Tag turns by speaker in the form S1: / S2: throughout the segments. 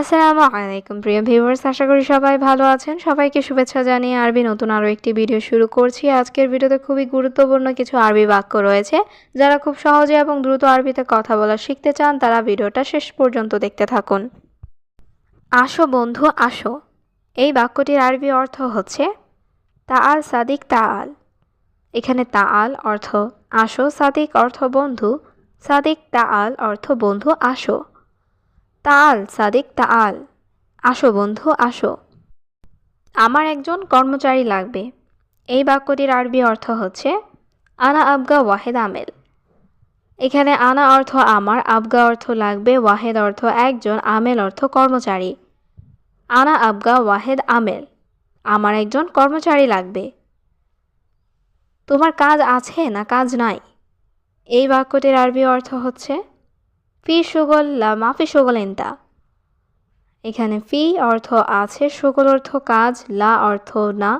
S1: আসসালামু আলাইকুম, প্রিয় ভিউয়ার্স। আশা করি সবাই ভালো আছেন। সবাইকে শুভেচ্ছা জানিয়ে আরবি নতুন আরও একটি ভিডিও শুরু করছি। আজকের ভিডিওতে খুবই গুরুত্বপূর্ণ কিছু আরবি বাক্য রয়েছে। যারা খুব সহজে এবং দ্রুত আরবিতে কথা বলা শিখতে চান, তারা ভিডিওটা শেষ পর্যন্ত দেখতে থাকুন। আসো বন্ধু, আসো। এই বাক্যটির আরবি অর্থ হচ্ছে, তাআল সাদিক তাআল। এখানে তাআল অর্থ আসো, সাদিক অর্থ বন্ধু, সাদিক তাআল অর্থ বন্ধু, আসো। তাল, সাদিক তাল। আসো বন্ধু, আসো। আমার একজন কর্মচারী লাগবে। এই বাক্যটির আরবি অর্থ হচ্ছে, আনা আবগা ওয়াহেদ আমেল। এখানে আনা অর্থ আমার আবগা অর্থ লাগবে, ওয়াহেদ অর্থ একজন আমেল অর্থ কর্মচারী। আনা আবগা ওয়াহেদ আমেল। আমার একজন কর্মচারী লাগবে। তোমার কাজ আছে না কাজ নাই? এই বাক্যটির আরবি অর্থ হচ্ছে ফি সুগল লা মাফি সুগল ইন্তা। এখানে ফি অর্থ আছে, সুগল অর্থ কাজ, লা অর্থ না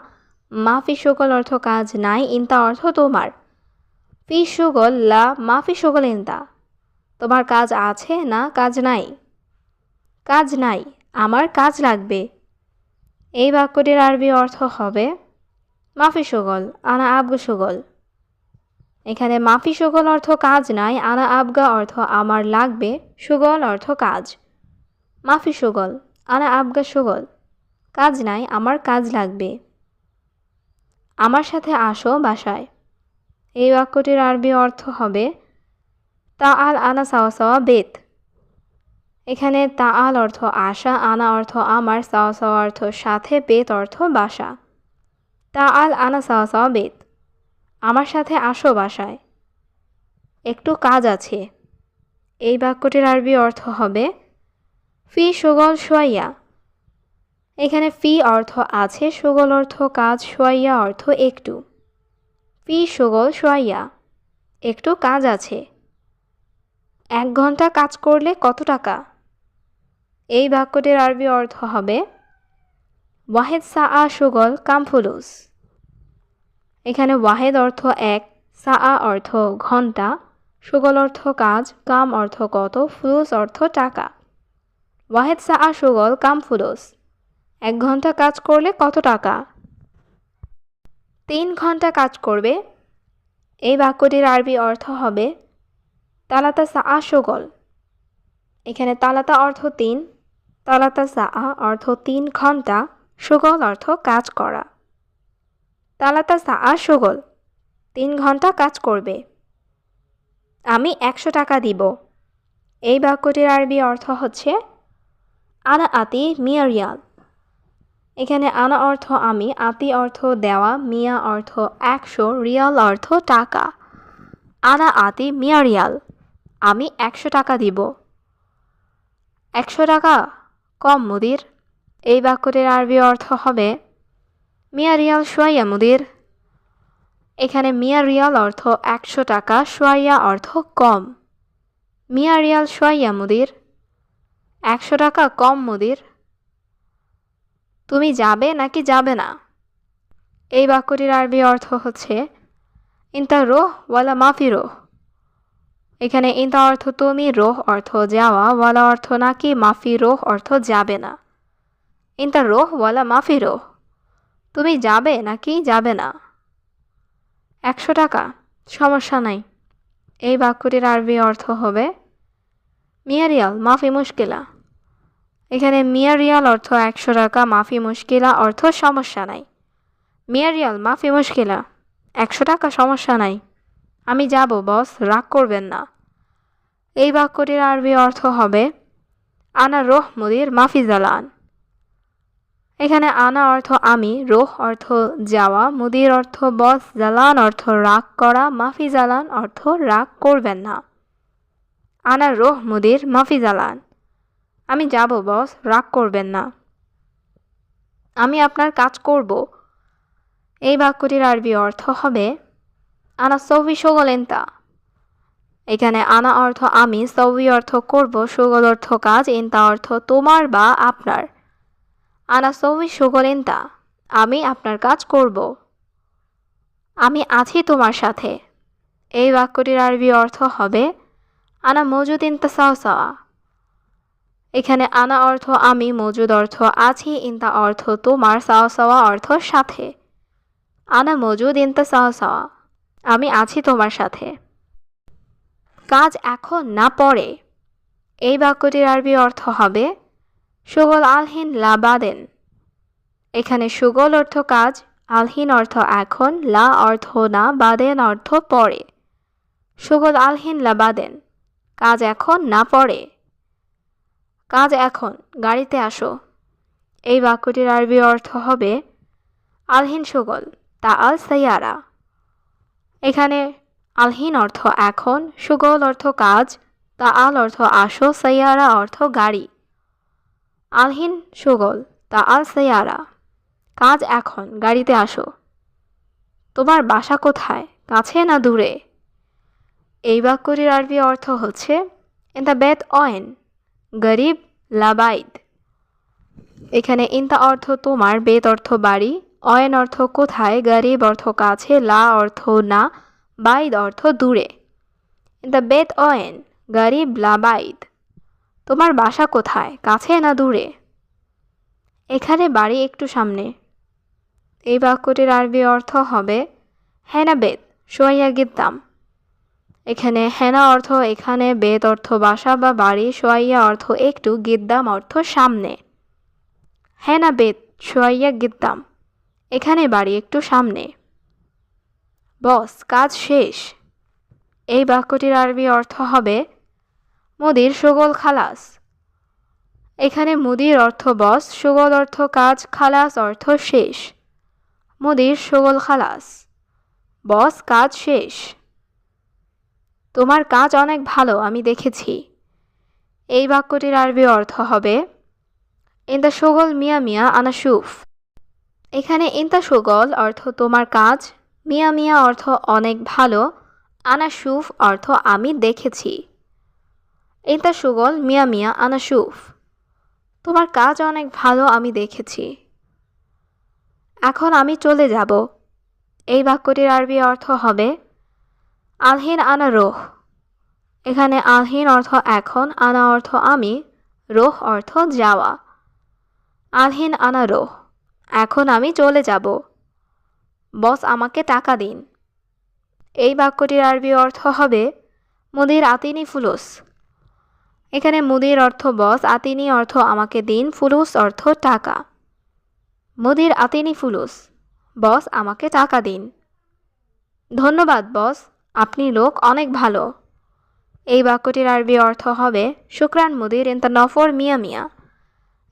S1: মাফি সুগল অর্থ কাজ নাই, ইন্তা অর্থ তোমার। ফি সুগল লা মাফি সুগল ইন্তা। তোমার কাজ আছে না কাজ নাই? কাজ নাই, আমার কাজ লাগবে। এই বাক্যটির আরবি অর্থ হবে মাফি সুগল, আনা আবগু সুগল। এখানে মাফি সুগল অর্থ কাজ নাই, আনা আবগা অর্থ আমার লাগবে, সুগল অর্থ কাজ। মাফি সুগল, আনা আবগা সুগল, কাজ নাই, আমার কাজ লাগবে। আমার সাথে আসো বাসায়। এই বাক্যটির আরবি অর্থ হবে তা আল আনা সাওয়া সাওয়া বেত। এখানে তা আল অর্থ আশা, আনা অর্থ আমার, সাওয়া সাওয়া অর্থ সাথে, বেত অর্থ বাসা। তা আল আনা সাওয়া সাওয়া বেত। আমার সাথে আসো বাসায়। একটু কাজ আছে। এই বাক্যটির আরবি অর্থ হবে, ফি সুগল সোয়াইয়া। এখানে ফি অর্থ আছে, সুগল অর্থ কাজ, সোয়াইয়া অর্থ একটু। ফি সুগল সোয়াইয়া। একটু কাজ আছে। এক ঘণ্টা কাজ করলে কত টাকা? এই বাক্যটির আরবি অর্থ হবে, ওয়াহেদ সা আ সুগল কামফুলুস এখানে ওয়াহেদ অর্থ এক সা অর্থ ঘণ্টা, সুগল অর্থ কাজ, কাম অর্থ কত, ফুলুস অর্থ টাকা। ওয়াহেদ সা সুগল, কাম, ফুলুস। এক ঘণ্টা কাজ করলে কত টাকা? তিন ঘণ্টা কাজ করবে। এই বাক্যটির আরবি অর্থ হবে তালাতা সা সুগল। এখানে তালাতা অর্থ তিন, তালাতা সা অর্থ তিন ঘণ্টা, সুগল অর্থ কাজ করা। তালাতা সা সুগল, তিন ঘণ্টা কাজ করবে। আমি একশো টাকা দিব। এই বাক্যটির আরবি অর্থ হচ্ছে, আনা আতি মিয়া রিয়াল এখানে আনা অর্থ আমি, আতি অর্থ দেওয়া, মিয়া অর্থ একশো, রিয়াল অর্থ টাকা। আনা আতি মিয়া রিয়াল আমি একশো টাকা দিব। একশো টাকা? কম, মুদির। এই বাক্যটির আরবি অর্থ হবে মিয়া রিয়াল সোয়াইয়া মুদির। এখানে মিয়া রিয়াল অর্থ একশো টাকা, সোয়াইয়া অর্থ কম। মিয়া রিয়াল সোয়াইয়া মুদির। একশো টাকা কম মুদির। তুমি যাবে নাকি যাবে না? এই বাক্যটির আরবি অর্থ হচ্ছে, ইন্তা রোহ ওয়ালা মাফি রোহ। এখানে ইন্তা অর্থ তুমি, রোহ অর্থ যাওয়া, ওয়ালা অর্থ নাকি, মাফি রোহ অর্থ যাবে না। ইন্তা রোহ ওয়ালা মাফি রোহ। তুমি যাবে নাকি যাবে না? একশো টাকা, সমস্যা নাই। এই বাক্যটির আরবি অর্থ হবে মিয়ারিয়াল মাফি মুশকিলা। এখানে মিয়ারিয়াল অর্থ একশো টাকা, মাফি মুশকিলা অর্থ সমস্যা নাই। মিয়ারিয়াল মাফি মুশকিলা। একশো টাকা, সমস্যা নাই। আমি যাব, বস, রাগ করবেন না। এই বাক্যটির আরবি অর্থ হবে, আনা রোহ মুদির মাফি জালান। এখানে আনা অর্থ আমি, রোহ অর্থ যাওয়া, মুদির অর্থ বস, জালান অর্থ রাগ করা, মাফি জালান অর্থ রাগ করবেন না। আনা রোহ, মুদির, মাফি জালান। আমি যাব, বস, রাগ করবেন না। আমি আপনার কাজ করব। এই বাক্যটির আরবি অর্থ হবে, আনা সৌভি সোগলেন্তা। এখানে আনা অর্থ আমি, সৌভি অর্থ করব, সুগল অর্থ কাজ এন্তা অর্থ তোমার বা আপনার। আনা সৌভি সুগলেন্তা আমি আপনার কাজ করব। আমি আছি তোমার সাথে। এই বাক্যটির আরবি অর্থ হবে, আনা মজুদ ইন্তা সাওয়া এখানে আনা অর্থ, আমি মজুদ অর্থ, আছি ইন্তা অর্থ, তোমার সাওয়া সাওয়া অর্থ, সাথে। আনা মজুদ ইন্তা সাওয়া সাওয়া আমি আছি তোমার সাথে। কাজ এখন না পরে। এই বাক্যটির আরবি অর্থ হবে সুগল আলহিন লাবাদেন এখানে সুগল অর্থ কাজ, আলহীন অর্থ এখন, লা অর্থ না, বাদেন অর্থ পরে। সুগল আলহিন লাবাদেন কাজ এখন না পরে। কাজ এখন, গাড়িতে আসো। এই বাক্যটির আরবি অর্থ হবে, আলহীন সুগল, তা আল সাইয়ারা। এখানে আলহীন অর্থ এখন, সুগল অর্থ কাজ, তা আল অর্থ আসো, সাইয়ারা অর্থ গাড়ি। আলহিন সুগল, তা আল সাইয়ারা কাজ এখন, গাড়িতে আসো। তোমার বাসা কোথায়, কাছে না দূরে? এই বাক্যটির আরবি অর্থ হচ্ছে ইন দ্য বেত অয়েন গরিব, লাবাইদ। এখানে ইন্তা অর্থ তোমার বেত অর্থ বাড়ি অয়েন অর্থ কোথায়, গরিব অর্থ কাছে, লা অর্থ না, বাইদ অর্থ দূরে। ইন দ্য বেত অয়েন গরিব, লাবাইদ। তোমার বাসা কোথায়? কাছে না দূরে? এখানে বাড়ি একটু সামনে। এই বাক্যটির আরবি অর্থ হবে, হেনা বেদ সোয়াইয়া গিদ্দাম এখানে হেনা অর্থ, এখানে বেদ অর্থ, বাসা বা বাড়ি সোয়াইয়া অর্থ, একটু গিদ্দাম অর্থ, সামনে। হেনা বেদ সোয়াইয়া গিদ্দাম এখানে বাড়ি একটু সামনে। বস, কাজ শেষ। এই বাক্যটির আরবি অর্থ হবে মুদির সুগল খালাস। এখানে মুদির অর্থ বস, সুগল অর্থ কাজ, খালাস অর্থ শেষ। মুদির সুগল খালাস। বস, কাজ শেষ। তোমার কাজ অনেক ভালো, আমি দেখেছি। এই বাক্যটির আরবি অর্থ হবে ইন্দা সুগল মিয়া মিয়া আনাসুফ এখানে ইন্তা সুগল অর্থ তোমার কাজ, মিয়া মিয়া অর্থ অনেক ভালো আনাসুফ অর্থ আমি দেখেছি। ইন্তা সুগল, মিয়া মিয়া আনাসুফ তোমার কাজ অনেক ভালো, আমি দেখেছি। এখন আমি চলে যাব। এই বাক্যটির আরবি অর্থ হবে, আলহিন আনা রোহ। এখানে আলহিন অর্থ এখন, আনা অর্থ আমি, রোহ অর্থ যাওয়া। আলহিন আনা রোহ, এখন আমি চলে যাব। বস, আমাকে টাকা দিন। এই বাক্যটির আরবি অর্থ হবে মুদির আতিনি ফুলুস। এখানে মুদির অর্থ বস, আতিনি অর্থ আমাকে দিন, ফুলুস অর্থ টাকা। মুদির, আতিনি, ফুলুস, বস, আমাকে টাকা দিন। ধন্যবাদ, বস, আপনি লোক অনেক ভালো। এই বাক্যটির আরবি অর্থ হবে, শুক্রান মুদির ইন্তা নফর মিয়া মিয়া।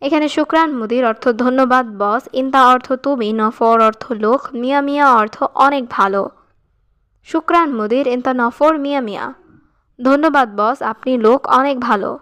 S1: এখানে শুক্রান মুদির অর্থ ধন্যবাদ, বস। ইন্তা অর্থ তুমি। নফর অর্থ লোক। মিয়া মিয়া অর্থ অনেক ভালো। শুক্রান মুদির ইন্তা নফর মিয়া মিয়া। ধন্যবাদ বস। আপনি লোক অনেক ভালো।